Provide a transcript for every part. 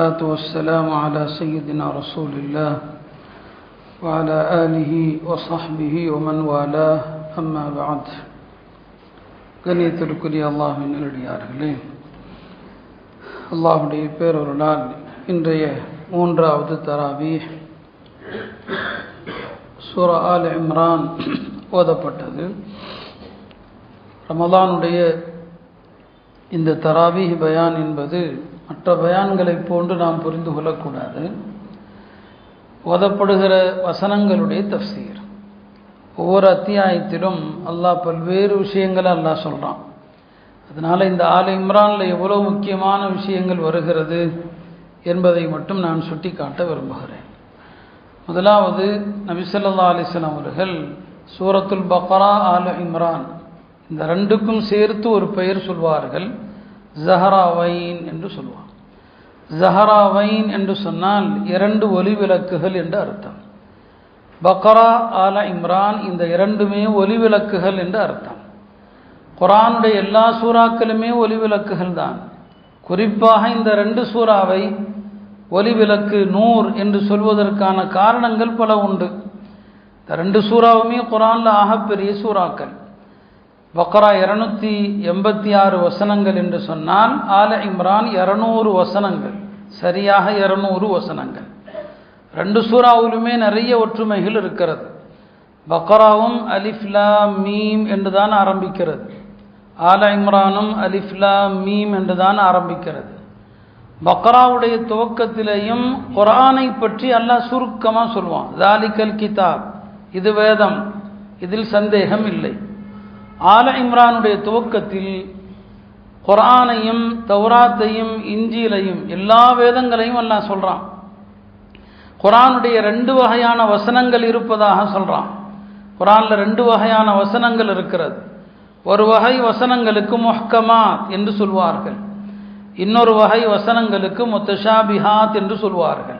الصلاة والسلام على سيدنا رسول الله وعلى آله وصحبه ومن والاه أما بعد கண்ணியத்திற்குரிய அல்லாஹின் நல்லடியார்களே அல்லாஹுடைய பேரொருளால் இன்றைய மூன்றாவது தராவி சூர ஆல் இம்ரான் ஓதப்பட்டது ரமலானுடைய இந்த தராவீஹ் பயான் என்பது மற்ற பயான்களைப் போன்று நாம் புரிந்து கொள்ளக்கூடாது. ஓதப்படுகிற வசனங்களுடைய தஃசீர் ஒவ்வொரு அத்தியாயத்திலும் அல்லாஹ் பல்வேறு விஷயங்களை அல்லாஹ் சொல்கிறான் அதனால் இந்த ஆல் இம்ரானில் எவ்வளோ முக்கியமான விஷயங்கள் வருகிறது என்பதை மட்டும் நான் சுட்டி காட்ட விரும்புகிறேன். முதலாவது நபிசல்லா அலிஸ்லாம் அவர்கள் சூரத்துல் பக்ரா ஆல் இம்ரான் இந்த ரெண்டுக்கும் சேர்த்து ஒரு பெயர் சொல்வார்கள். ஜஹராவைன் என்று சொல்வார் ஜஹராவைன் என்று சொன்னால் இரண்டு ஒலி விளக்குகள் என்று அர்த்தம். பக்ரா ஆல இம்ரான் இந்த இரண்டுமே ஒலி விளக்குகள் என்று அர்த்தம். குரானுடைய எல்லா சூறாக்களுமே ஒலி விளக்குகள் தான். குறிப்பாக இந்த ரெண்டு சூறாவை ஒலி விளக்கு நூர் என்று சொல்வதற்கான காரணங்கள் பல உண்டு. இந்த ரெண்டு சூறாவுமே குரானில் ஆகப்பெரிய சூறாக்கள். பக்ரா இரநூத்தி எண்பத்தி ஆறு வசனங்கள் என்று சொன்னால் ஆல இம்ரான் இரநூறு வசனங்கள். சரியாக இரநூறு வசனங்கள். ரெண்டு சூறாவிலுமே நிறைய ஒற்றுமைகள் இருக்கிறது. பக்ராவும் அலிஃப்லா மீம் என்று தான் ஆரம்பிக்கிறது. ஆல இம்ரானும் அலிஃப்லா மீம் என்று தான் ஆரம்பிக்கிறது. பக்ராவுடைய துவக்கத்திலேயும் குரானை பற்றி அல்லாஹ் சுருக்கமாக சொல்லுவான் தாலிக்கல் கிதாப். இது வேதம். இதில் சந்தேகம் இல்லை. ஆல இம்ரானுடைய துவக்கத்தில் குரானையும் தௌராத்தையும் இஞ்சியிலையும் எல்லா வேதங்களையும் எல்லாம் சொல்கிறான் குரானுடைய ரெண்டு வகையான வசனங்கள் இருப்பதாக சொல்கிறான் குரானில் ரெண்டு வகையான வசனங்கள் இருக்கிறது. ஒரு வகை வசனங்களுக்கு மொஹ்கமாத் என்று சொல்வார்கள். இன்னொரு வகை வசனங்களுக்கு முத்தஷாபிஹாத் என்று சொல்வார்கள்.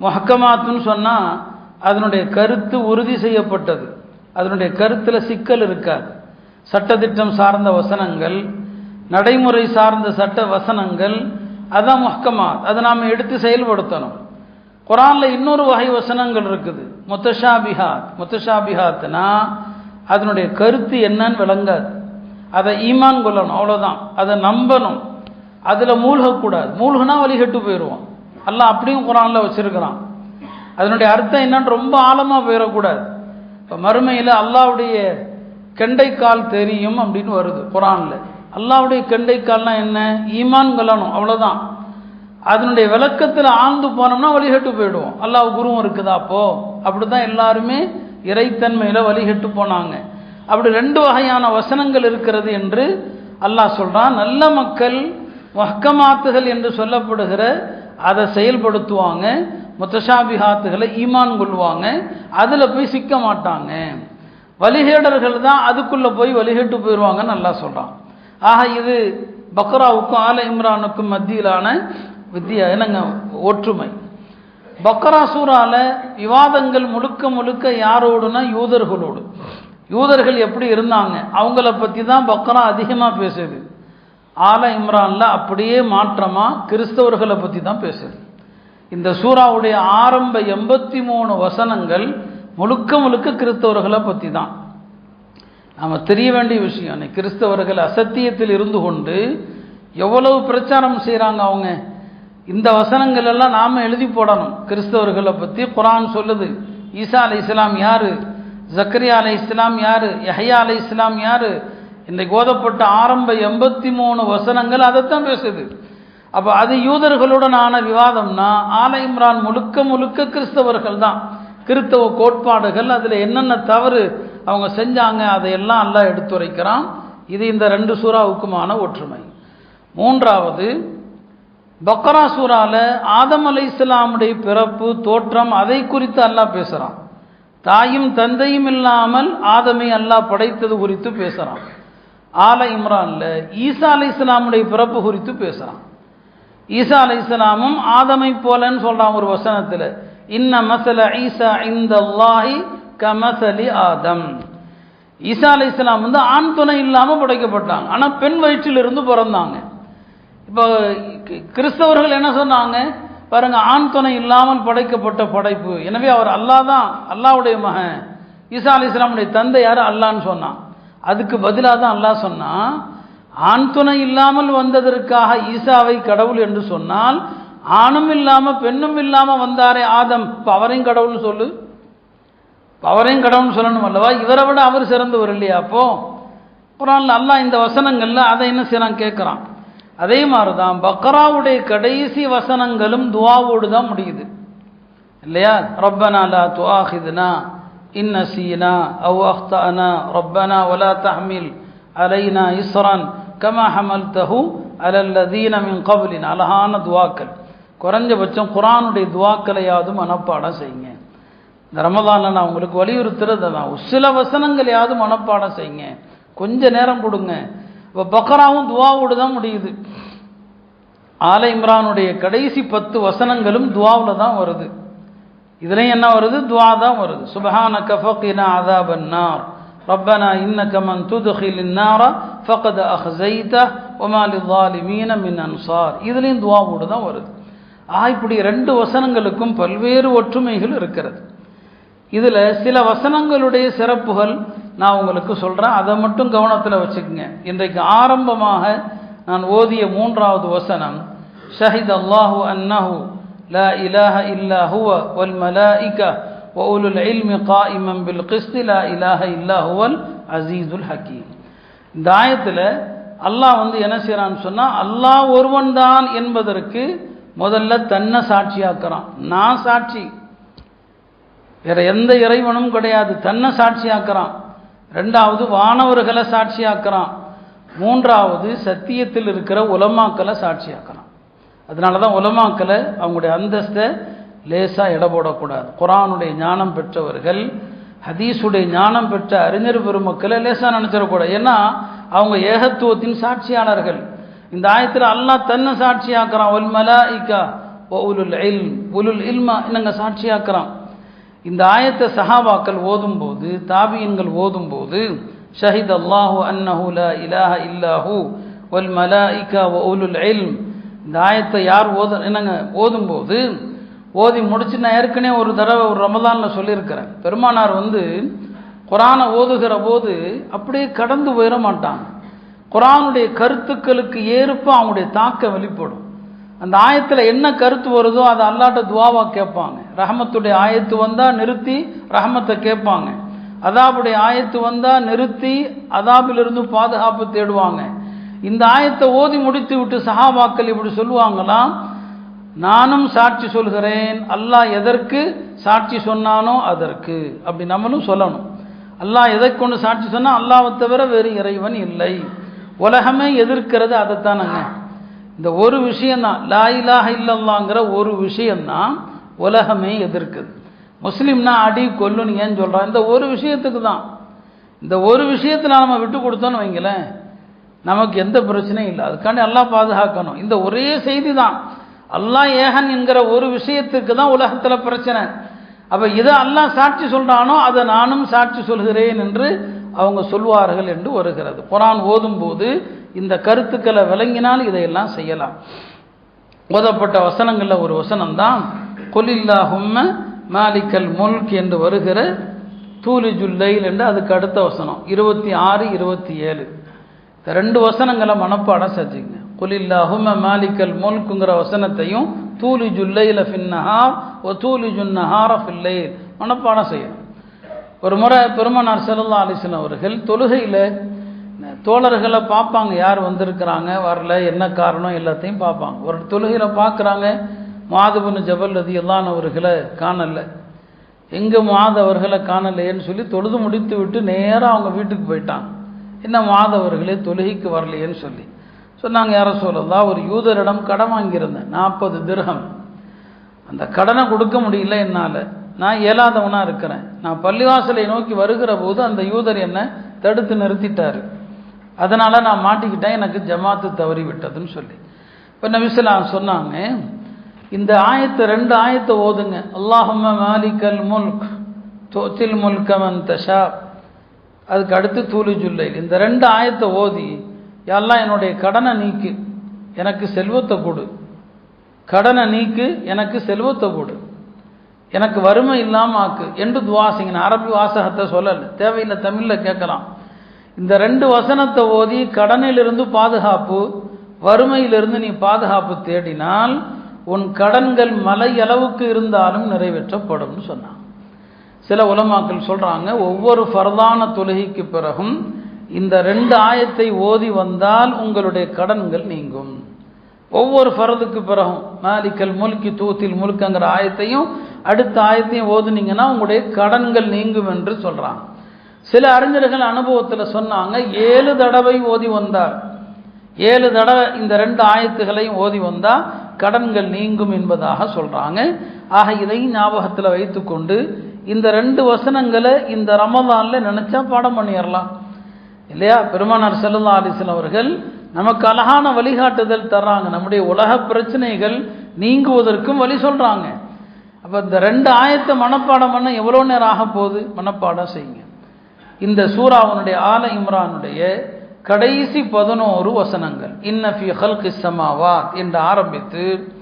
மொஹக்கமாத்துன்னு சொன்னால் அதனுடைய கருத்து உறுதி செய்யப்பட்டது. அதனுடைய கருத்தில் சிக்கல் இருக்காது. சட்டத்திட்டம் சார்ந்த வசனங்கள் நடைமுறை சார்ந்த சட்ட வசனங்கள் அதான் முஹ்கமா அதை நாம் எடுத்து செயல்படுத்தணும். குரானில் இன்னொரு வகை வசனங்கள் இருக்குது. முத்தஷாபிஹாத். முத்தஷாபிஹாத்னா அதனுடைய கருத்து என்னன்னு விளங்காது. அதை ஈமான் கொள்ளணும் அவ்வளோதான் அதை நம்பணும். அதில் மூழ்கக்கூடாது. மூழ்குனா வழிகட்டு போயிடுவோம் எல்லாம் அப்படியும் குரானில் வச்சுருக்கிறான். அதனுடைய அர்த்தம் என்னன்னு ரொம்ப ஆழமாக போயிடக்கூடாது. இப்போ மறுமையில் அல்லாவுடைய கெண்டைக்கால் தெரியும் அப்படின்னு வருது குரானில். அல்லாவுடைய கெண்டைக்கால்னா என்ன? ஈமான் கொள்ளணும் அவ்வளோதான் அதனுடைய விளக்கத்தில் ஆழ்ந்து போனோம்னா வழிகட்டு போயிடுவோம். அல்லாஹ் குருவும் இருக்குதா அப்போ? அப்படி தான் எல்லாருமே இறைத்தன்மையில் வழிகட்டு போனாங்க. அப்படி ரெண்டு வகையான வசனங்கள் இருக்கிறது என்று அல்லாஹ் சொல்கிறான் நல்ல மக்கள் மஹ்கமாத்துகள் என்று சொல்லப்படுகிற அதை செயல்படுத்துவாங்க. முத்தஷாபிஹாத்துகளை ஈமான் கொள்வாங்க. அதில் போய் சிக்க மாட்டாங்க. வழிகேடர்கள் தான் அதுக்குள்ளே போய் வழிகேட்டு போயிடுவாங்கன்னு நல்லா சொல்கிறான் ஆக இது பக்ராவுக்கும் ஆல இம்ரானுக்கும் மத்தியிலான வித்தியா என்னங்க ஒற்றுமை. பக்ரா சூறால விவாதங்கள் முழுக்க முழுக்க யாரோடுனா யூதர்களோடு. யூதர்கள் எப்படி இருந்தாங்க? அவங்கள பற்றி தான் பக்ரா அதிகமாக பேசுது. ஆல இம்ரானில் அப்படியே மாற்றமாக கிறிஸ்தவர்களை பற்றி தான் பேசுது. இந்த சூறாவுடைய ஆரம்ப எண்பத்தி மூணு வசனங்கள் முழுக்க முழுக்க கிறிஸ்தவர்களை பற்றி தான் நாம் தெரிய வேண்டிய விஷயம் கிறிஸ்தவர்கள் அசத்தியத்தில் இருந்து கொண்டு எவ்வளவு பிரச்சாரம் செய்கிறாங்க அவங்க? இந்த வசனங்கள் எல்லாம் நாம் எழுதி போடணும். கிறிஸ்தவர்களை பற்றி குரான் சொல்லுது. ஈசா அலை இஸ்லாம் யார்? ஜக்கரியா அலை இஸ்லாம் யார்? யஹையா அலை இஸ்லாம் யார்? இன்றைக்கு ஓதப்பட்ட ஆரம்ப எண்பத்தி மூணு வசனங்கள் அதைத்தான் பேசுது. அப்போ அது யூதர்களுடனான விவாதம்னா ஆல இம்ரான் முழுக்க முழுக்க கிறிஸ்தவர்கள் தான் கிறித்தவ கோட்பாடுகள் அதில் என்னென்ன தவறு அவங்க செஞ்சாங்க அதையெல்லாம் எல்லாம் எடுத்துரைக்கிறான். இது இந்த ரெண்டு சூறாவுக்குமான ஒற்றுமை. மூன்றாவது பக்ரா சூறால ஆதம் அலை இஸ்லாமுடைய பிறப்பு தோற்றம் அதை குறித்து அல்லாஹ் பேசுகிறான் தாயும் தந்தையும் இல்லாமல் ஆதமை அல்லாஹ் படைத்தது குறித்து பேசுகிறான் ஆல இம்ரான்ல ஈசா அலை இஸ்லாமுடைய பிறப்பு குறித்து பேசுகிறான் ஈசா அலை இஸ்லாமும் ஆதமை போலன்னு சொல்கிறான் ஒரு வசனத்தில். இன்ன மசல ஈசா இந்த அல்லாஹி கமசலி ஆதம். ஈசா அலி இஸ்லாம் வந்து ஆண் துணை இல்லாமல் படைக்கப்பட்டாங்க. ஆனால் பெண் வயிற்றிலிருந்து பிறந்தாங்க. இப்போ கி- கிறிஸ்தவர்கள் என்ன சொன்னாங்க? பாருங்க ஆண் துணை இல்லாமல் படைக்கப்பட்ட படைப்பு. எனவே அவர் அல்லாஹ் தான் அல்லாஹ்வுடைய மகன். ஈசா அலி இஸ்லாமுடைய தந்தை யார்? அல்லான்னு சொன்னான். அதுக்கு பதிலாக தான் அல்லாஹ் சொன்னான் ஆண் துணை இல்லாமல் வந்ததற்காக ஈசாவை கடவுள் என்று சொன்னால் ஆணும் இல்லாமல் பெண்ணும் இல்லாமல் வந்தாரே ஆதம். இப்போ அவரையும் கடவுள்னு சொல்லு. அவரையும் கடவுள்னு சொல்லணும் அல்லவா? இவரை விட அவர் சிறந்தவர் இல்லையா அப்போ? அப்புறம் நல்லா இந்த வசனங்களில் அதை என்ன செய்யறான் கேட்குறான் அதே மாதிரி தான் பக்ராவுடைய கடைசி வசனங்களும் துவாவோடு தான் முடியுது. இல்லையா? ரப்பனா லா துவாஹிதுனா இன்னசீனா அவ் அஹ்தானா ரப்பனா ஒலா தஹ்மில் அலைனா இஸ்ரான் கமா ஹமல்தஹு தஹூ லதீன மின் கப்லின். அழகான துவாக்கள். குறைஞ்சபட்சம் குரானுடைய துவாக்களையாவது மனப்பாடம் செய்யுங்க. இந்த ரமதானில் நான் உங்களுக்கு வலியுறுத்துறது தான் சில வசனங்களையாவது மனப்பாடம் செய்யுங்க. கொஞ்ச நேரம் கொடுங்க. இப்போ பக்கராவும் துவாவோடு தான் முடியுது. ஆல இம்ரானுடைய கடைசி பத்து வசனங்களும் துவாவில் தான் வருது. இதுலையும் என்ன வருது? துவா தான் வருது. சுபஹான கஃபக்கினா அதாபன்னார் ரப்பனா இன்னக மன் துதுகில் அஹ் ஃபகத் அஹ்ஸைத வமா மீன மின் அன்சார். இதுலையும் துவாவோடு தான் வருது. ஆ இப்படி ரெண்டு வசனங்களுக்கும் பல்வேறு ஒற்றுமைகள் இருக்கிறது இதில் சில வசனங்களுடைய சிறப்புகள் நான் உங்களுக்கு சொல்கிறேன் அதை மட்டும் கவனத்தில் வச்சுக்கோங்க இன்றைக்கு ஆரம்பமாக நான் ஓதிய மூன்றாவது வசனம் ஷஹித் அல்லாஹு அன்னஹு லா இலாஹ இல்லா ஹுவ வல் மலாயிக وأولو العلم قائما بالقسط لا إله إلا هو العزيز الحكيم இந்த ஆயத்தில் அல்லாஹ் வந்து என்ன செய்கிறான்னு சொன்னால் அல்லாஹ் ஒருவன் தான் என்பதற்கு முதல்ல தன்னை சாட்சியாக்குறான். நான் சாட்சி. வேற எந்த இறைவனும் கிடையாது. தன்னை சாட்சியாக்குறான். ரெண்டாவது வானவர்களை சாட்சியாக்குறான். மூன்றாவது சத்தியத்தில் இருக்கிற உலமாக்களை சாட்சியாக்குறான். அதனால தான் உலமாக்களை அவங்களுடைய அந்தஸ்தை லேசாக எடை போடக்கூடாது. குரானுடைய ஞானம் பெற்றவர்கள் ஹதீஸுடைய ஞானம் பெற்ற அறிஞர் பெருமக்களை லேசாக நினச்சிடக்கூடாது. ஏன்னா அவங்க ஏகத்துவத்தின் சாட்சியாளர்கள். இந்த ஆயத்தில் அல்லாஹ் தன்னை சாட்சியாக்குறான். ஒல் மலாயிகா ஓ உலுல் இல் உலுல் இல்மா என்னங்க சாட்சியாக்குறான்? இந்த ஆயத்தை சஹாபாக்கள் ஓதும்போது தாபியன்கள் ஓதும்போது ஷஹித் அல்லாஹு அன்னஹு ல இலாஹ இல்லாஹு ஒல் மலாயிகா ஓ உலுல் இல்ம். இந்த ஆயத்தை யார் ஓத என்னங்க ஓதும்போது ஓதி முடிச்சு நான் ஏற்கனவே ஒரு தடவை ஒரு ரமதானில் சொல்லியிருக்கிறேன். பெருமானார் வந்து குரானை ஓதுகிற போது அப்படியே கடந்து போயிட மாட்டாங்க. குரானுடைய கருத்துக்களுக்கு ஏற்ப அவங்களுடைய தாக்கம் வெளிப்படும். அந்த ஆயத்தில் என்ன கருத்து வருதோ அதை அல்லாட்ட துவாவா கேட்பாங்க. ரஹமத்துடைய ஆயத்து வந்தால் நிறுத்தி ரஹமத்தை கேட்பாங்க. அதாபுடைய ஆயத்து வந்தால் நிறுத்தி அதாபிலிருந்து பாதுகாப்பு தேடுவாங்க. இந்த ஆயத்தை ஓதி முடித்து விட்டு சஹாபாக்கள் இப்படி சொல்லுவாங்களாம் நானும் சாட்சி சொல்கிறேன். அல்லாஹ் எதற்கு சாட்சி சொன்னானோ அதற்கு. அப்படி நம்மளும் சொல்லணும். அல்லாஹ் எதை கொண்டு சாட்சி சொன்னால் அல்லாவை தவிர வேறு இறைவன் இல்லை. உலகமே எதிர்க்கிறது அதைத்தானங்க. இந்த ஒரு விஷயந்தான் லா இல்லல்லாங்கிற ஒரு விஷயந்தான் உலகமே எதிர்க்குது. முஸ்லீம்னா அடி கொல்லுன்னு ஏன் சொல்கிறான் இந்த ஒரு விஷயத்துக்கு தான் இந்த ஒரு விஷயத்தில் நம்ம விட்டு கொடுத்தோன்னு வைங்களேன் நமக்கு எந்த பிரச்சனையும் இல்லை. அதுக்காண்டி எல்லாம் பாதுகாக்கணும். இந்த ஒரே செய்தி தான் அல்லாஹ் ஏகன் என்கிற ஒரு விஷயத்துக்கு தான் உலகத்தில் பிரச்சனை. அப்போ இதை அல்லாஹ் சாட்சி சொல்கிறானோ அதை நானும் சாட்சி சொல்கிறேன் என்று அவங்க சொல்வார்கள் என்று வருகிறது. குரான் ஓதும்போது இந்த கருத்துக்களை விளங்கினால் இதையெல்லாம் செய்யலாம். ஓதப்பட்ட வசனங்களில் ஒரு வசனம் தான் கொலில்லாஹும்ம மாலிக்கல் முல்க் என்று வருகிற தூலி ஜுல்லைல் என்று அதுக்கு அடுத்த வசனம் இருபத்தி ஆறு இருபத்தி ஏழு. இந்த ரெண்டு வசனங்களை மனப்பாடம் செஞ்சுங்க. குலில்லாஹும மாலிக்கல் முல்குங்கிற வசனத்தையும் தூலி ஜுல்லையில் ஃபின்னஹார் ஓ தூலி ஜுன்னஹார ஃபில்லைல் மனப்பாடம் செய்யணும். ஒரு முறை பெருமனார் செல்லல்லா அலிசன் அவர்கள் தொழுகையில் தோழர்களை பார்ப்பாங்க. யார் வந்திருக்கிறாங்க வரல என்ன காரணம் எல்லாத்தையும் பார்ப்பாங்க. ஒரு தொழுகையில் பார்க்குறாங்க மாதபுன் ஜபல் ரதி எல்லாம் அவர்களை காணலை. எங்கே மாத அவர்களை காணலையேன்னு சொல்லி தொழுது முடித்து விட்டு நேராக அவங்க வீட்டுக்கு போயிட்டாங்க. என்ன மாதவர்களே தொழுகைக்கு வரலையேன்னு சொல்லி. சொன்னாங்க யார சொல்லலாம் ஒரு யூதரிடம் கடன் வாங்கியிருந்தேன் நாற்பது திரகம் அந்த கடனை கொடுக்க முடியல என்னால். நான் இயலாதவனாக இருக்கிறேன். நான் பள்ளிவாசலை நோக்கி வருகிற போது அந்த யூதர் என்னை தடுத்து நிறுத்திட்டார். அதனால் நான் மாட்டிக்கிட்டேன். எனக்கு ஜமாத்து தவறி விட்டதுன்னு சொல்லி. இப்போ நபிசலாம் சொன்னாங்க இந்த ஆயத்தை ரெண்டு ஆயத்தை ஓதுங்க. அல்லாஹம்ம மாலிக்கல் முல்க் தோத்தில் முல்கமன் தஷா. அதுக்கு அடுத்து தூளி ஜுல்லை இந்த ரெண்டு ஆயத்தை ஓதி எல்லாம் என்னுடைய கடனை நீக்கு. எனக்கு செல்வத்தை கொடு. கடனை நீக்கு எனக்கு செல்வத்தை கொடு. எனக்கு வறுமை இல்லாமல் ஆக்கு. என்று துவா செய்யணும் அரபி வாசகத்தை சொல்லலை. தேவையில்லை தமிழில் கேட்கலாம். இந்த ரெண்டு வசனத்தை ஓதி கடனிலிருந்து பாதுகாப்பு வறுமையிலிருந்து நீ பாதுகாப்பு தேடினால் உன் கடன்கள் மலை அளவுக்கு இருந்தாலும் நிறைவேற்றப்படும்னு சொன்னான். சில உலமாக்கள் சொல்கிறாங்க ஒவ்வொரு ஃபர்தான தொழுகைக்கு பிறகும் இந்த ரெண்டு ஆயத்தை ஓதி வந்தால் உங்களுடைய கடன்கள் நீங்கும். ஒவ்வொரு ஃபரதுக்கு பிறகும் மாலிக்கல் முல்கி தூத்தில் முழுக்கங்கிற ஆயத்தையும் அடுத்த ஆயத்தையும் ஓதுனீங்கன்னா உங்களுடைய கடன்கள் நீங்கும் என்று சொல்கிறாங்க சில அறிஞர்கள் அனுபவத்தில் சொன்னாங்க ஏழு தடவை ஓதி வந்தார். ஏழு தடவை இந்த ரெண்டு ஆயத்துகளையும் ஓதி வந்தால் கடன்கள் நீங்கும் என்பதாக சொல்கிறாங்க ஆக இதையும் ஞாபகத்தில் வைத்துக்கொண்டு இந்த ரெண்டு வசனங்களை இந்த ரமதானில் நினச்சா பாடம் பண்ணிடலாம். இல்லையா? பெருமானார் செல்லல்லா அலிசன் அவர்கள் நமக்கு அழகான வழிகாட்டுதல் தர்றாங்க. நம்முடைய உலக பிரச்சனைகள் நீங்குவதற்கும் வழி சொல்கிறாங்க அப்போ இந்த ரெண்டு ஆயத்தை மனப்பாடம் பண்ண எவ்வளோ நேரம் ஆக போகுது? மனப்பாடம் செய்யுங்க. இந்த சூறாவனுடைய ஆல இம்ரானுடைய கடைசி பதினோரு வசனங்கள். இன்னஃபி ஹல்கி கிஸ்ஸமாவாத் என்று ஆரம்பித்து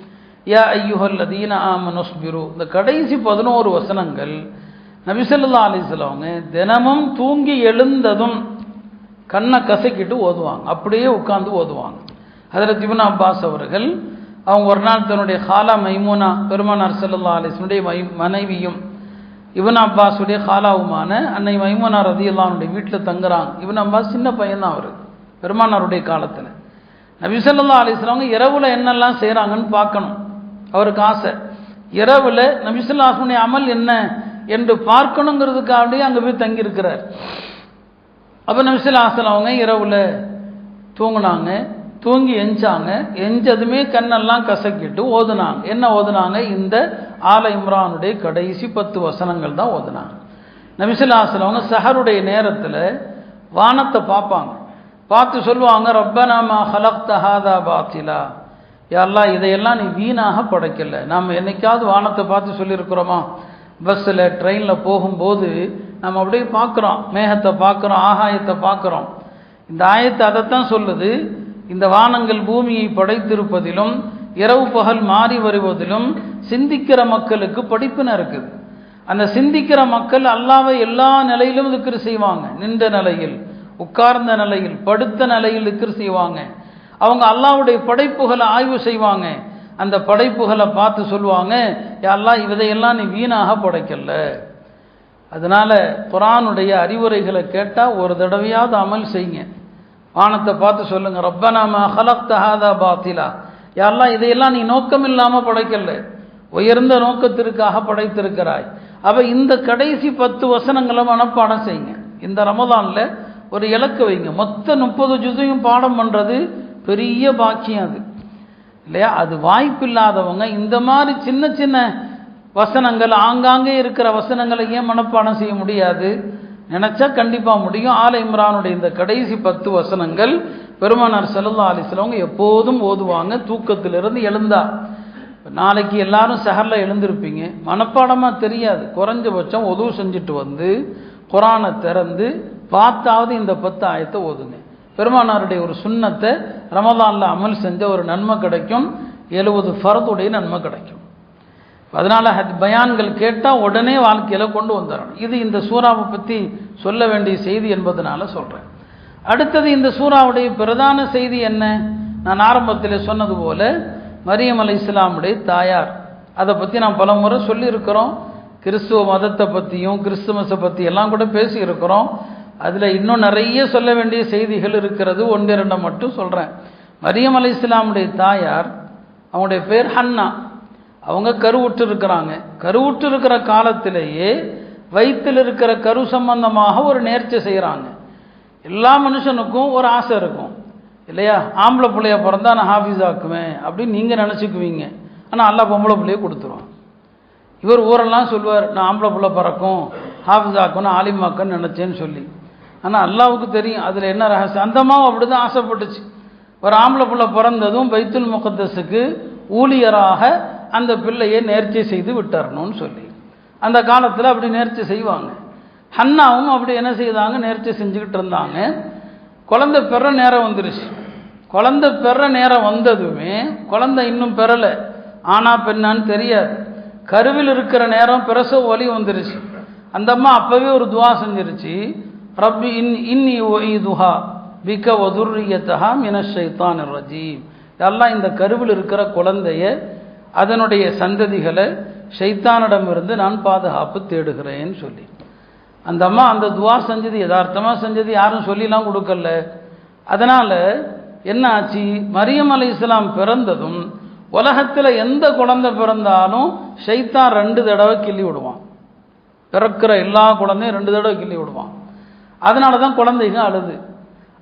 யா ஐயுஹல்லதீன ஆமனுஸ்பிரு இந்த கடைசி பதினோரு வசனங்கள் நபிசல்லா அலிஸ்லவங்க தினமும் தூங்கி எழுந்ததும் கண்ணை கசக்கிட்டு ஓதுவாங்க. அப்படியே உட்காந்து ஓதுவாங்க. அதில் திபுன் அப்பாஸ் அவர்கள் அவங்க ஒரு நாள் தன்னுடைய ஹாலா மைமூனா பெருமானார் செல்லல்லா அலிஸ்னுடைய மை மனைவியும் இவன் அப்பாஸுடைய ஹாலாவுமான அன்னை மைமூனா ரதியல்லானுடைய வீட்டில் தங்குறாங்க இவன் அப்பாஸ் சின்ன பையன்தான் அவர் பெருமானாருடைய காலத்தில். நபிசல்லா அலிஸ்லவங்க இரவில் என்னெல்லாம் செய்கிறாங்கன்னு பார்க்கணும். அவருக்கு ஆசை. இரவில் நபிசுல்லாசனுடைய அமல் என்ன என்று பார்க்கணுங்கிறதுக்காகவே அங்கே போய் தங்கியிருக்கிறார். அப்போ நபிசுல்லா அவங்க இரவில் தூங்கினாங்க. தூங்கி எஞ்சாங்க எஞ்சதுமே கண்ணெல்லாம் கசக்கிட்டு ஓதுனாங்க. என்ன ஓதுனாங்க? இந்த ஆல இம்ரானுடைய கடைசி பத்து வசனங்கள் தான் ஓதுனாங்க. நபிசுல்லாசன் அவங்க சஹருடைய நேரத்தில் வானத்தை பார்ப்பாங்க. பார்த்து சொல்லுவாங்க ரப்பனாமா ஹலக்த ஹாதா பாத்திலா. யாரெல்லாம் இதையெல்லாம் நீ வீணாக படைக்கல. நாம் என்னைக்காவது வானத்தை பார்த்து சொல்லியிருக்கிறோமா? பஸ்ஸில் ட்ரெயினில் போகும்போது நம்ம அப்படியே பார்க்குறோம். மேகத்தை பார்க்குறோம் ஆகாயத்தை பார்க்குறோம். இந்த ஆயத்தை அதைத்தான் சொல்லுது. இந்த வானங்கள் பூமியை படைத்திருப்பதிலும் இரவு பகல் மாறி வருவதிலும் சிந்திக்கிற மக்களுக்கு படிப்பின இருக்குது. அந்த சிந்திக்கிற மக்கள் அல்லாவை எல்லா நிலையிலும் திக்ரு செய்வாங்க. நின்ற நிலையில் உட்கார்ந்த நிலையில் படுத்த நிலையில் திக்ரு செய்வாங்க. அவங்க அல்லாவுடைய படைப்புகளை ஆய்வு செய்வாங்க. அந்த படைப்புகளை பார்த்து சொல்லுவாங்க எல்லாம் இதையெல்லாம் நீ வீணாக படைக்கல அதனால் குரானுடைய அறிவுரைகளை கேட்டால் ஒரு தடவையாவது அமல் செய்யுங்க. வானத்தை பார்த்து சொல்லுங்க ரப்பனாமா ஹலக் தஹாதா பாத்திலா. யாரெல்லாம் இதையெல்லாம் நீ நோக்கம் இல்லாமல் படைக்கல உயர்ந்த நோக்கத்திற்காக படைத்திருக்கிறாய். அவ இந்த கடைசி பத்து வசனங்களை மனப்பாடம் செய்யுங்க. இந்த ரமதானில் ஒரு இலக்கு வைங்க. மொத்த முப்பது ஜுதையும் பாடம் பண்ணுறது பெரிய பாக்கியம் அது. இல்லையா? அது வாய்ப்பு இல்லாதவங்க இந்த மாதிரி சின்ன சின்ன வசனங்கள் ஆங்காங்கே இருக்கிற வசனங்களை ஏன் மனப்பாடம் செய்ய முடியாது? நினச்சா கண்டிப்பாக முடியும். ஆல இம்ரானுடைய இந்த கடைசி பத்து வசனங்கள் பெருமானார் செல்லா அலிஸ்லவங்க எப்போதும் ஓதுவாங்க தூக்கத்திலிருந்து எழுந்தா. நாளைக்கு எல்லாரும் சஹரில் எழுந்திருப்பீங்க. மனப்பாடமாக தெரியாது. குறைஞ்சபட்சம் உதவு செஞ்சுட்டு வந்து குரானை திறந்து பார்த்தாவது இந்த பத்து ஆயத்தை ஓதுங்க. பெருமானாருடைய ஒரு சுண்ணத்தை ரமதானில் அமல் செஞ்ச ஒரு நன்மை கிடைக்கும். எழுபது ஃபரதுடைய நன்மை கிடைக்கும். அதனால் ஹத் பயான்கள் கேட்டால் உடனே வாழ்க்கையில் கொண்டு வந்துடணும். இது இந்த சூறாவை பற்றி சொல்ல வேண்டிய செய்தி என்பதனால சொல்கிறேன் அடுத்தது இந்த சூறாவுடைய பிரதான செய்தி என்ன? நான் ஆரம்பத்தில் சொன்னது போல மரியம் அலை இஸ்லாமுடைய தாயார். அதை பற்றி நான் பல முறை சொல்லியிருக்கிறோம். கிறிஸ்துவ மதத்தை பற்றியும் கிறிஸ்துமஸை பற்றி எல்லாம் கூட பேசியிருக்கிறோம். அதில் இன்னும் நிறைய சொல்ல வேண்டிய செய்திகள் இருக்கிறது. ஒன்றிரண்டை மட்டும் சொல்கிறேன் மரியம் அலை இஸ்லாமுடைய தாயார் அவங்களுடைய பேர் ஹன்னா. அவங்க கருவுற்று இருக்கிறாங்க கருவுற்று இருக்கிற காலத்திலேயே வயிற்றில் இருக்கிற கரு சம்பந்தமாக ஒரு நேர்ச்சி செய்கிறாங்க. எல்லா மனுஷனுக்கும் ஒரு ஆசை இருக்கும். இல்லையா? ஆம்பளை பிள்ளைய பிறந்தா நான் ஹாஃபீஸ் ஆக்குவேன் அப்படின்னு நீங்கள் நினச்சிக்குவீங்க. ஆனால் அல்லா பொம்பளை பிள்ளைய கொடுத்துருவான் இவர் ஊரெல்லாம் சொல்லுவார் நான் ஆம்பளை பிள்ளை பிறக்கும் ஹாஃபிஸ் ஆக்கணும் ஆலிமாக்கன்னு நினச்சேன்னு சொல்லி. ஆனால் அல்லாவுக்கு தெரியும் அதில் என்ன ரகசியம்? அந்தமாவும் அப்படி தான் ஆசைப்பட்டுச்சு. ஒரு ஆம்பளை பிள்ளை பிறந்ததும் பைத்துல் முகத்தஸுக்கு ஊழியராக அந்த பிள்ளையை நேர்ச்சி செய்து விட்டுறணும்னு சொல்லி. அந்த காலத்தில் அப்படி நேர்ச்சி செய்வாங்க. ஹன்னாவும் அப்படி என்ன செய்தாங்க? நேர்ச்சி செஞ்சுக்கிட்டு இருந்தாங்க. குழந்தை பெற நேரம் வந்துருச்சு. குழந்தை பெற நேரம் வந்ததுமே குழந்தை இன்னும் பெறலை. ஆனா பெண்ணான்னு தெரியாது. கருவில் இருக்கிற நேரம் பிரசவ வலி வந்துருச்சு. அந்த அம்மா அப்பவே ஒரு துவா செஞ்சிருச்சு. ரப்பி இன் இன்னி துஹா பிக்க ஒதுர்ரியத்தஹா மினஷைத்தான் ரஜீம். எல்லாம் இந்த கருவில் இருக்கிற குழந்தைய அதனுடைய சந்ததிகளை ஷைத்தானிடமிருந்து நான் பாதுகாப்பு தேடுகிறேன்னு சொல்லி. அந்த அம்மா அந்த துவா செஞ்சது யதார்த்தமாக செஞ்சது யாரும் சொல்லிலாம் கொடுக்கல. அதனால் என்ன ஆச்சு? மரியம் அலி இஸ்லாம் பிறந்ததும் உலகத்தில் எந்த குழந்தை பிறந்தாலும் ஷைத்தான் ரெண்டு தடவை கிள்ளி விடுவான். பிறக்கிற எல்லா குழந்தையும் ரெண்டு தடவை கிள்ளி விடுவான். அதனால தான் குழந்தைங்க அழுது.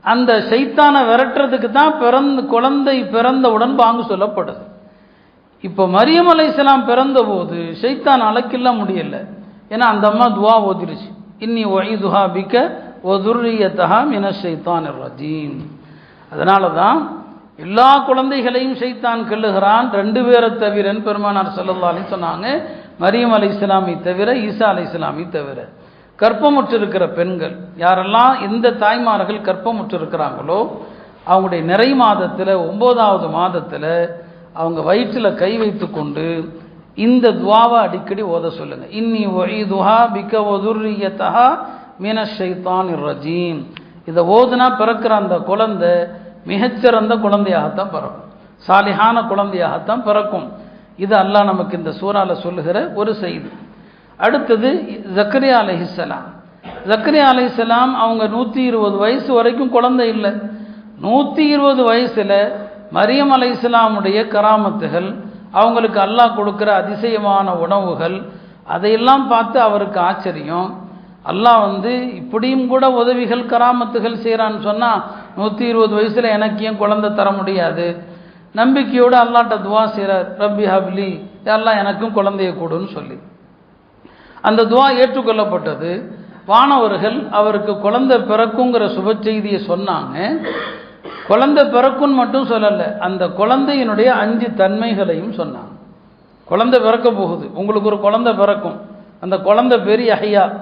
அந்த சைத்தானை விரட்டுறதுக்கு தான் பிறந்த குழந்தை பிறந்தவுடன் பாங்கு சொல்லப்படுது. இப்போ மரியம் அலை இஸ்லாம் பிறந்தபோது ஷைத்தான் அழைக்கல முடியல. ஏன்னா அந்த அம்மா துவா ஓதிருச்சு. இன்னி ஒய்துஹா பிக்க ஒதுர்ரியத்தஹா மின ஷைத்தான் ரஜீம். அதனால தான் எல்லா குழந்தைகளையும் ஷைத்தான் கிள்ளுகிறான் ரெண்டு பேரை தவிரன்னு பெருமானார் சல்லல்லா அலி சொன்னாங்க மரியம் அலை இஸ்லாமை தவிர ஈசா அலை இஸ்லாமை தவிர. கற்பமுற்றிருக்கிற பெண்கள் யாரெல்லாம் எந்த தாய்மார்கள் கற்பமுற்றிருக்கிறாங்களோ அவங்களுடைய நிறை மாதத்தில் ஒன்பதாவது மாதத்தில் அவங்க வயிற்றில் கை வைத்து கொண்டு இந்த துவாவை அடிக்கடி ஓத சொல்லுங்க. இன்னி ஒய் துஹா பிக்க ஒதுர்ரியத்தஹா மீனஷைத்தான் ரஜீம். இதை ஓதுனா பிறக்கிற அந்த குழந்தை மிகச்சிறந்த குழந்தையாகத்தான் பிறக்கும். சாலிஹான குழந்தையாகத்தான் பிறக்கும். இது அல்லாஹ் நமக்கு இந்த சூறால சொல்லுகிற ஒரு செய்தி. அடுத்தது ஜக்கரியா அலைஹிஸ்ஸலாம் ஜக்கரியா அலைஹிஸ்ஸலாம் அவங்க நூற்றி இருபது வயசு வரைக்கும் குழந்தை இல்லை. நூற்றி இருபது வயசில் மரியம் அலை இஸ்லாமுடைய கராமத்துகள் அவங்களுக்கு அல்லாஹ் கொடுக்குற அதிசயமான உணவுகள் அதையெல்லாம் பார்த்து அவருக்கு ஆச்சரியம். அல்லாஹ் வந்து இப்படியும் கூட உதவிகள் கராமத்துகள் செய்கிறான்னு சொன்னால் நூற்றி இருபது வயசில் எனக்கு ஏன் குழந்தை தர முடியாது? நம்பிக்கையோடு அல்லாட்ட துவா செய்கிறார் ரப்பி ஹப்லி எல்லாம் எனக்கும் குழந்தைய கூடுன்னு சொல்லி. அந்த துவா ஏற்றுக்கொள்ளப்பட்டது. வானவர்கள் அவருக்கு குழந்தை பிறக்குங்கிற சுப செய்தியை சொன்னாங்க. குழந்தை பிறக்குன்னு மட்டும் சொல்லலை. அந்த குழந்தையினுடைய அஞ்சு தன்மைகளையும் சொன்னாங்க குழந்தை பிறக்க போகுது. உங்களுக்கு ஒரு குழந்தை பிறக்கும். அந்த குழந்தை பேர் யஹ்யா.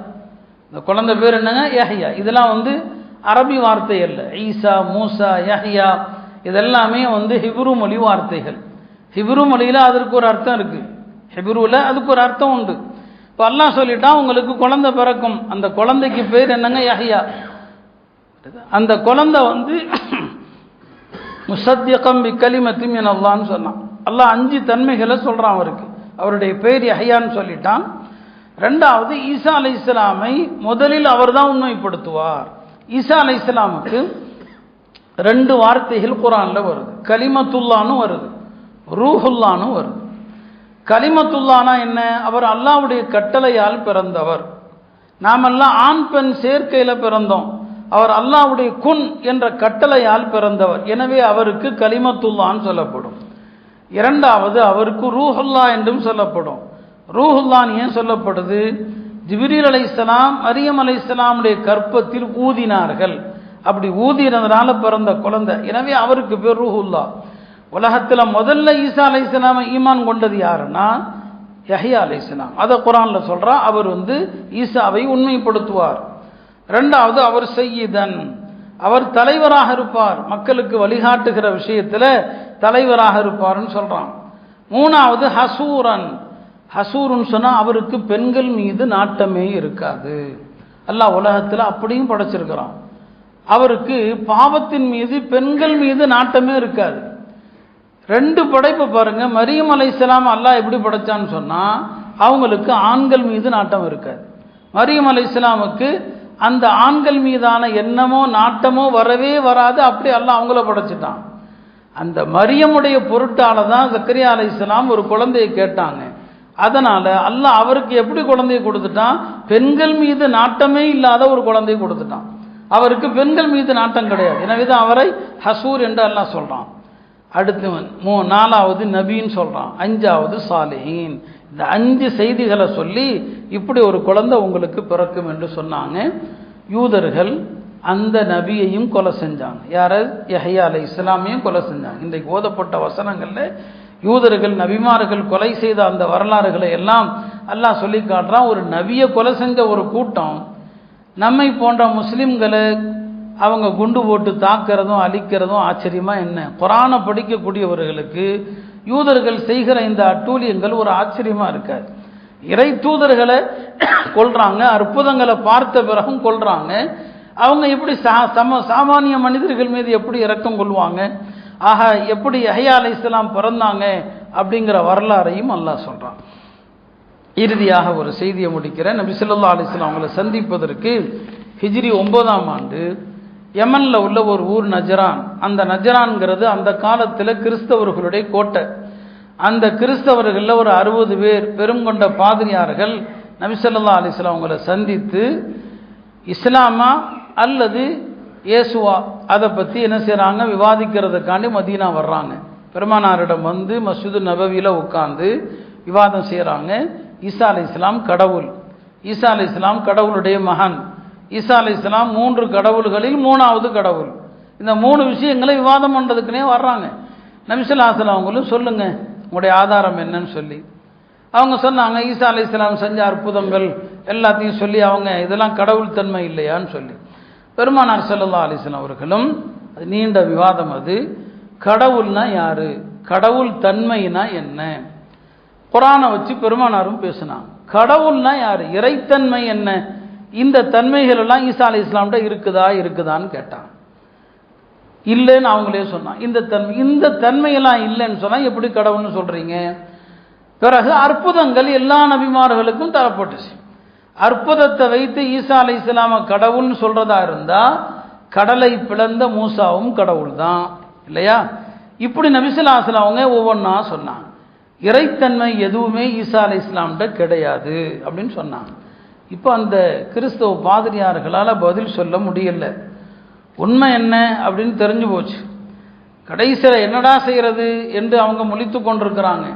இந்த குழந்தை பேர் என்னங்க? யஹ்யா. இதெல்லாம் வந்து அரபி வார்த்தை அல்ல. ஈசா மூசா யஹ்யா. இதெல்லாமே வந்து ஹிப்ரு மொழி வார்த்தைகள். ஹிப்ரு மொழியில் அதற்கு ஒரு அர்த்தம் இருக்குது ஹிப்ருவில் அதுக்கு ஒரு அர்த்தம் உண்டு. இப்போ எல்லாம் சொல்லிட்டா உங்களுக்கு குழந்தை பிறக்கும். அந்த குழந்தைக்கு பேர் என்னங்க? யஹ்யா. அந்த குழந்தை வந்து முசத்தியகம் பி என் அல்லான்னு சொன்னான். அல்லாஹ் அஞ்சு தன்மைகளை சொல்கிறான் அவருக்கு. அவருடைய பேர் யஹையான்னு சொல்லிட்டான். ரெண்டாவது ஈசா அலை இஸ்லாமை முதலில் அவர் தான் உண்மைப்படுத்துவார். ஈசா அலை இஸ்லாமுக்கு ரெண்டு வார்த்தைகள் குரானில் வருது. கலிமத்துல்லான்னு வருது. ரூஹுல்லான்னு வருது. கலிமத்துல்லானா என்ன? அவர் அல்லாவுடைய கட்டளையால் பிறந்தவர். நாமெல்லாம் ஆண் பெண் சேர்க்கையில் பிறந்தோம். அவர் அல்லாவுடைய குன் என்ற கட்டளையால் பிறந்தவர். எனவே அவருக்கு கலிமத்துல்லான்னு சொல்லப்படும். இரண்டாவது அவருக்கு ரூஹுல்லா என்றும் சொல்லப்படும். ரூஹுல்லான் ஏன் சொல்லப்படுது? ஜிபிரீல் அலை இஸ்லாம் மரியம் அலை இஸ்லாமுடைய கற்பத்தில் ஊதினார்கள். அப்படி ஊதினதுனால பிறந்த குழந்தை. எனவே அவருக்கு பேர் ரூஹுல்லா. உலகத்தில் முதல்ல ஈசா அலை இஸ்லாமை ஈமான் கொண்டது யாருன்னா? யஹியா அலை இஸ்லாம் அதை குரானில் சொல்கிறா அவர் வந்து ஈசாவை உண்மைப்படுத்துவார். ரெண்டாவது அவர் செய்யுதன் அவர் தலைவராக இருப்பார். மக்களுக்கு வழிகாட்டுகிற விஷயத்தில் தலைவராக இருப்பார்னு சொல்கிறான் மூணாவது ஹசூரன். ஹசூருன்னு சொன்னால் அவருக்கு பெண்கள் மீது நாட்டமே இருக்காது. அல்லாஹ் உலகத்தில் அப்படியும் படைச்சிருக்கிறான். அவருக்கு பாவத்தின் மீது பெண்கள் மீது நாட்டமே இருக்காது. ரெண்டு படைப்பு பாருங்க. மரியம் அலை இஸ்லாம் அல்லாஹ் எப்படி படைச்சான்னு சொன்னால் அவங்களுக்கு ஆண்கள் மீது நாட்டம் இருக்காது. மரியம் அலை இஸ்லாமுக்கு அந்த ஆண்கள் மீதான எண்ணமோ நாட்டமோ வரவே வராது. அப்படி எல்லாம் அவங்கள படைச்சிட்டான். அந்த மரியமுடைய பொருட்டால தான் சக்கரியா அலை இஸ்லாம் ஒரு குழந்தையை கேட்டாங்க. அதனால் அல்லாஹ் அவருக்கு எப்படி குழந்தையை கொடுத்துட்டான்? பெண்கள் மீது நாட்டமே இல்லாத ஒரு குழந்தையை கொடுத்துட்டான். அவருக்கு பெண்கள் மீது நாட்டம் கிடையாது. எனவே தான் அவரை ஹசூர் என்று எல்லாம் சொல்கிறான் அடுத்தவன் மூ நாலாவது நபின்னு சொல்கிறான் அஞ்சாவது சாலிஹீன். இந்த அஞ்சு செய்திகளை சொல்லி இப்படி ஒரு குழந்தை உங்களுக்கு பிறக்கும் என்று சொன்னாங்க. யூதர்கள் அந்த நபியையும் கொலை செஞ்சாங்க. யார? யஹ்யா அலை இஸ்லாமையும் கொலை செஞ்சாங்க. இன்றைக்கு ஓதப்பட்ட வசனங்களில் யூதர்கள் நபிமார்கள் கொலை செய்த அந்த வரலாறுகளை எல்லாம் எல்லாம் சொல்லி காட்டுறான். ஒரு நபியை கொலை செஞ்ச ஒரு கூட்டம் நம்மை போன்ற முஸ்லிம்களை அவங்க குண்டு போட்டு தாக்கிறதும் அழிக்கிறதும் ஆச்சரியமாக என்ன? குரானை படிக்கக்கூடியவர்களுக்கு யூதர்கள் செய்கிற இந்த அட்டூழியங்கள் ஒரு ஆச்சரியமாக இருக்காது. இறை தூதர்களை கொள்றாங்க அற்புதங்களை பார்த்த பிறகும் கொள்றாங்க அவங்க எப்படி சா சம சாமானிய மனிதர்கள் மீது எப்படி இரக்கம் கொள்வாங்க? ஆக எப்படி எஹையா அலை இஸ்லாம் பிறந்தாங்க அப்படிங்கிற வரலாறையும் அல்லாஹ் சொல்கிறான் இறுதியாக ஒரு செய்தியை முடிக்கிறேன். நபி சொல்லா அலிஸ்லாம் அவங்களை சந்திப்பதற்கு ஹிஜ்ரி ஒன்பதாம் ஆண்டு யமனில் உள்ள ஒரு ஊர் நஜரான். அந்த நஜரான்கிறது அந்த காலத்தில் கிறிஸ்தவர்களுடைய கோட்டை. அந்த கிறிஸ்தவர்களில் ஒரு அறுபது பேர் பெருங்கொண்ட பாதிரியார்கள் நபிசல்லா அலிஸ்லாம் அவங்களை சந்தித்து இஸ்லாமா அல்லது இயேசுவா? அதை பற்றி என்ன செய்கிறாங்க விவாதிக்கிறதுக்காண்டி மதீனா வர்றாங்க. பெருமானாரிடம் வந்து மசூது நபவியில் உட்காந்து விவாதம் செய்கிறாங்க ஈசா அலி இஸ்லாம் கடவுள். ஈசா அலி இஸ்லாம் கடவுளுடைய மகன். ஈசா அலி இஸ்லாம் மூன்று கடவுள்களில் மூணாவது கடவுள். இந்த மூணு விஷயங்களை விவாதம் பண்ணுறதுக்குனே வர்றாங்க. நபிசுல்லாசலம் அவங்களும் சொல்லுங்க உங்களுடைய ஆதாரம் என்னன்னு சொல்லி. அவங்க சொன்னாங்க ஈசா அலி இஸ்லாம் செஞ்ச அற்புதங்கள் எல்லாத்தையும் சொல்லி அவங்க இதெல்லாம் கடவுள் தன்மை இல்லையான்னு சொல்லி. பெருமானார் சல்லா அலிஸ்லாம் அவர்களும் அது நீண்ட விவாதம் அது கடவுள்னா யார்? கடவுள் தன்மைனா என்ன? குரானை வச்சு பெருமானாரும் பேசினான் கடவுள்னா யார்? இறைத்தன்மை என்ன? இந்த தன்மைகள் எல்லாம் ஈசா அலி இஸ்லாம்கிட்ட இருக்குதா இருக்குதான்னு கேட்டான். இல்லைன்னு அவங்களே சொன்னான். இந்த தன்மை இந்த தன்மையெல்லாம் இல்லைன்னு சொன்னால் எப்படி கடவுள்னு சொல்கிறீங்க பிறகு அற்புதங்கள் எல்லா நபிமார்களுக்கும் தரப்பட்டுச்சு. அற்புதத்தை வைத்து ஈசா அலை இஸ்லாம கடவுள்னு சொல்கிறதா இருந்தால் கடலை பிளந்த மூசாவும் கடவுள் தான் இல்லையா? இப்படி நபிசுலாசில் அவங்க ஒவ்வொன்றா சொன்னாங்க. இறைத்தன்மை எதுவுமே ஈசா அலி இஸ்லாம்கிட்ட கிடையாது அப்படின்னு சொன்னாங்க. இப்போ அந்த கிறிஸ்தவ பாதிரியார்களால் பதில் சொல்ல முடியல. உண்மை என்ன அப்படின்னு தெரிஞ்சு போச்சு. கடைசியில் என்னடா செய்கிறது என்று அவங்க முழித்து கொண்டிருக்கிறாங்க.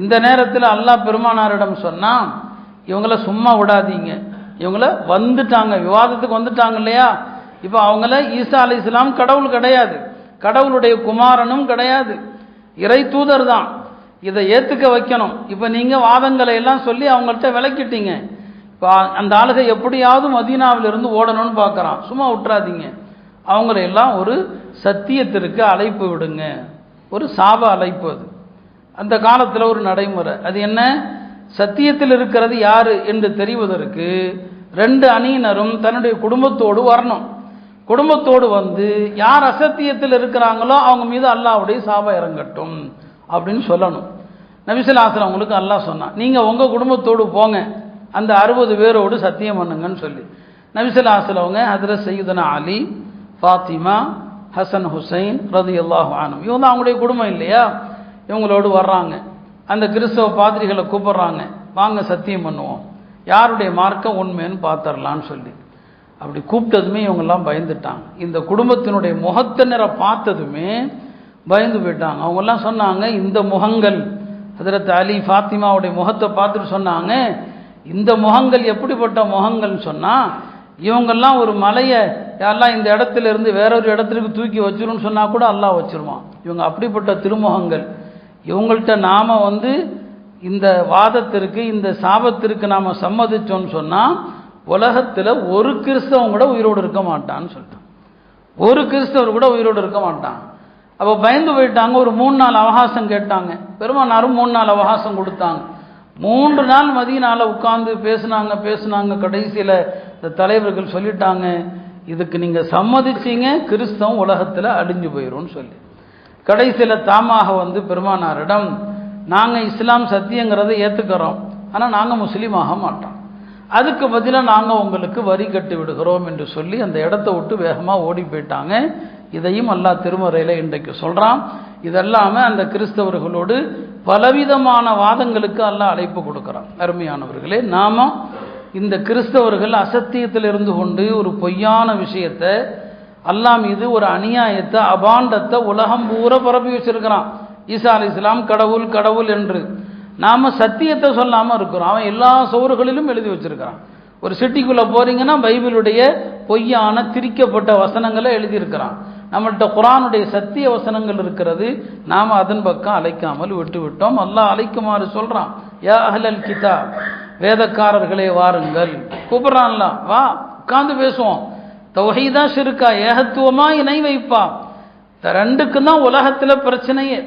இந்த நேரத்தில் அல்லாஹ் பெருமானாரிடம் சொன்னால் இவங்கள சும்மா விடாதீங்க. இவங்கள வந்துட்டாங்க விவாதத்துக்கு வந்துட்டாங்க இல்லையா? இப்போ அவங்கள ஈசா அலி இஸ்லாம் கடவுள் கிடையாது. கடவுளுடைய குமாரனும் கிடையாது. இறை தூதர் தான். இதை ஏற்றுக்க வைக்கணும். இப்போ நீங்கள் வாதங்களை எல்லாம் சொல்லி அவங்கள்ட்ட விளக்கிட்டீங்க. இப்போ அந்த ஆளுகை எப்படியாவது மதீனாவிலிருந்து ஓடணும்னு பார்க்குறான். சும்மா விட்டுறாதீங்க அவங்கள எல்லாம் ஒரு சத்தியத்திற்கு அழைப்பு விடுங்க. ஒரு சாப அழைப்பு அது. அந்த காலத்தில் ஒரு நடைமுறை. அது என்ன? சத்தியத்தில் இருக்கிறது யாரு என்று தெரிவதற்கு ரெண்டு அணியினரும் தன்னுடைய குடும்பத்தோடு வரணும். குடும்பத்தோடு வந்து யார் அசத்தியத்தில் இருக்கிறாங்களோ அவங்க மீது அல்லாவுடைய சாபம் இறங்கட்டும் அப்படின்னு சொல்லணும். நபிசலாசன் அவங்களுக்கு அல்லாஹ் சொன்னான். நீங்கள் உங்கள் குடும்பத்தோடு போங்க. அந்த அறுபது பேரோடு சத்தியம் பண்ணுங்கன்னு சொல்லி. நபிசலாசல் அவங்க அதில் சையுதனா அலி ஃபாத்திமா ஹசன் ஹுசைன் ரதி அல்லாஹ் ஆனம் இவங்க அவங்களுடைய குடும்பம் இல்லையா? இவங்களோடு வர்றாங்க. அந்த கிறிஸ்தவ பாதிரிகளை கூப்பிட்றாங்க. வாங்க சத்தியம் பண்ணுவோம். யாருடைய மார்க்கம் உண்மைன்னு பார்த்துடலான்னு சொல்லி. அப்படி கூப்பிட்டதுமே இவங்கெல்லாம் பயந்துட்டாங்க. இந்த குடும்பத்தினுடைய முகத்தை நிற பார்த்ததுமே பயந்து போயிட்டாங்க. அவங்கெல்லாம் சொன்னாங்க இந்த முகங்கள். ஹதரத் அலி ஃபாத்திமாவுடைய முகத்தை பார்த்துட்டு சொன்னாங்க இந்த முகங்கள் எப்படிப்பட்ட முகங்கள்னு சொன்னால் இவங்கெல்லாம் ஒரு மலையை யாரெல்லாம் இந்த இடத்துல இருந்து வேறொரு இடத்துக்கு தூக்கி வச்சிரும்னு சொன்னால் கூட அல்லாஹ் வச்சிருவான். இவங்க அப்படிப்பட்ட திருமுகங்கள். இவங்கள்ட்ட நாம் வந்து இந்த வாதத்திற்கு இந்த சாபத்திற்கு நாம் சம்மதிச்சோன்னு சொன்னால் உலகத்தில் ஒரு கிறிஸ்தவன் கூட உயிரோடு இருக்க மாட்டான்னு சொல்லிட்டான். ஒரு கிறிஸ்தவர் கூட உயிரோடு இருக்க மாட்டான். அப்போ பயந்து போயிட்டாங்க ஒரு மூணு நாள் அவகாசம் கேட்டாங்க. பெருமானாரும் மூணு நாள் அவகாசம் கொடுத்தாங்க. மூன்று நாள் மதியனால உட்கார்ந்து பேசுனாங்க பேசுனாங்க. கடைசியில் இந்த தலைவர்கள் சொல்லிட்டாங்க இதுக்கு நீங்கள் சம்மதிச்சீங்க கிறிஸ்தவம் உலகத்தில் அழிஞ்சு போயிடும்னு சொல்லி. கடைசியில் தாமாக வந்து பெருமானாரிடம் நாங்கள் இஸ்லாம் சத்தியங்கிறத ஏற்றுக்கிறோம் ஆனால் நாங்கள் முஸ்லீம் ஆக மாட்டோம். அதுக்கு பதிலாக நாங்கள் உங்களுக்கு வரி கட்டி விடுகிறோம் என்று சொல்லி அந்த இடத்த விட்டு வேகமாக ஓடி போயிட்டாங்க. இதையும் அல்லா திருமறையில் இன்றைக்கு சொல்கிறான் இதெல்லாமல் அந்த கிறிஸ்தவர்களோடு பலவிதமான வாதங்களுக்கு அல்லாஹ் அழைப்பு கொடுக்குறான். அருமையானவர்களே நாம இந்த கிறிஸ்தவர்கள் அசத்தியத்தில் இருந்து கொண்டு ஒரு பொய்யான விஷயத்தை அல்லாஹ் மீது ஒரு அநியாயத்தை அபாண்டத்தை உலகம் பூரா பரப்பி வச்சிருக்கிறான். ஈசா அலி இஸ்லாம் கடவுள் கடவுள் என்று. நாம சத்தியத்தை சொல்லாமல் இருக்கிறோம். அவன் எல்லா சோறுகளிலும் எழுதி வச்சிருக்கிறான். ஒரு சிட்டிக்குள்ளே போறீங்கன்னா பைபிளுடைய பொய்யான திரிக்கப்பட்ட வசனங்களை எழுதியிருக்கிறான். நம்மள்கிட்ட குரானுடைய சத்திய வசனங்கள் இருக்கிறது நாம் அதன் பக்கம் அழைக்காமல் விட்டு விட்டோம் அல்லாஹ் அழைக்குமாறு சொல்கிறான் யா அஹ்லல் கிதா வேதக்காரர்களே வாருங்கள். கூப்பிட்றான்ல வா உட்காந்து பேசுவோம். தொகைதா சிறுக்கா ஏகத்துவமா இணை வைப்பா. ரெண்டுக்கு ரெண்டுக்கும் தான் உலகத்தில் பிரச்சனையே.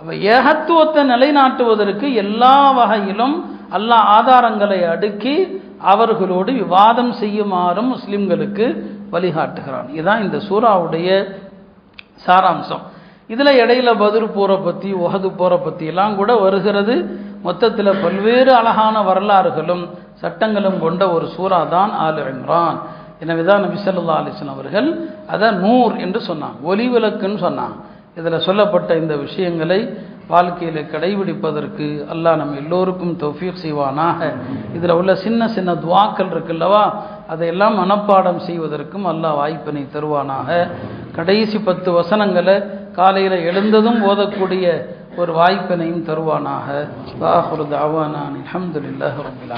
அப்போ ஏகத்துவத்தை நிலைநாட்டுவதற்கு எல்லா வகையிலும் எல்லா ஆதாரங்களை அடுக்கி அவர்களோடு விவாதம் செய்யுமாறும் முஸ்லிம்களுக்கு வழிகாட்டுகிறான். இதுதான் இந்த சூறாவுடைய சாராம்சம். இதில் இடையில பதிர் போரை பற்றி உகது போரை பற்றியெல்லாம் கூட வருகிறது. மொத்தத்தில் பல்வேறு அழகான வரலாறுகளும் சட்டங்களும் கொண்ட ஒரு சூறா தான் ஆல் இம்ரான். எனவே தான் நபி ஸல்லல்லாஹு அவர்கள் அதை நூர் என்று சொன்னாங்க. ஒளி விளக்குன்னு சொன்னாங்க. இதில் சொல்லப்பட்ட இந்த விஷயங்களை வாழ்க்கையில் கடைபிடிப்பதற்கு அல்லாஹ் நம்ம எல்லோருக்கும் தௌஃபீக் செய்வானாக. இதில் உள்ள சின்ன சின்ன துவாக்கள் இருக்குல்லவா அதையெல்லாம் மனப்பாடம் செய்வதற்கும் அல்லாஹ் வாய்ப்பினை தருவானாக. கடைசி பத்து வசனங்களை காலையில் எழுந்ததும் ஓதக்கூடிய ஒரு வாய்ப்பினையும் தருவானாக. வாஹுரு தாவானான் அஹமதுல்லாஹ் ரப்பில்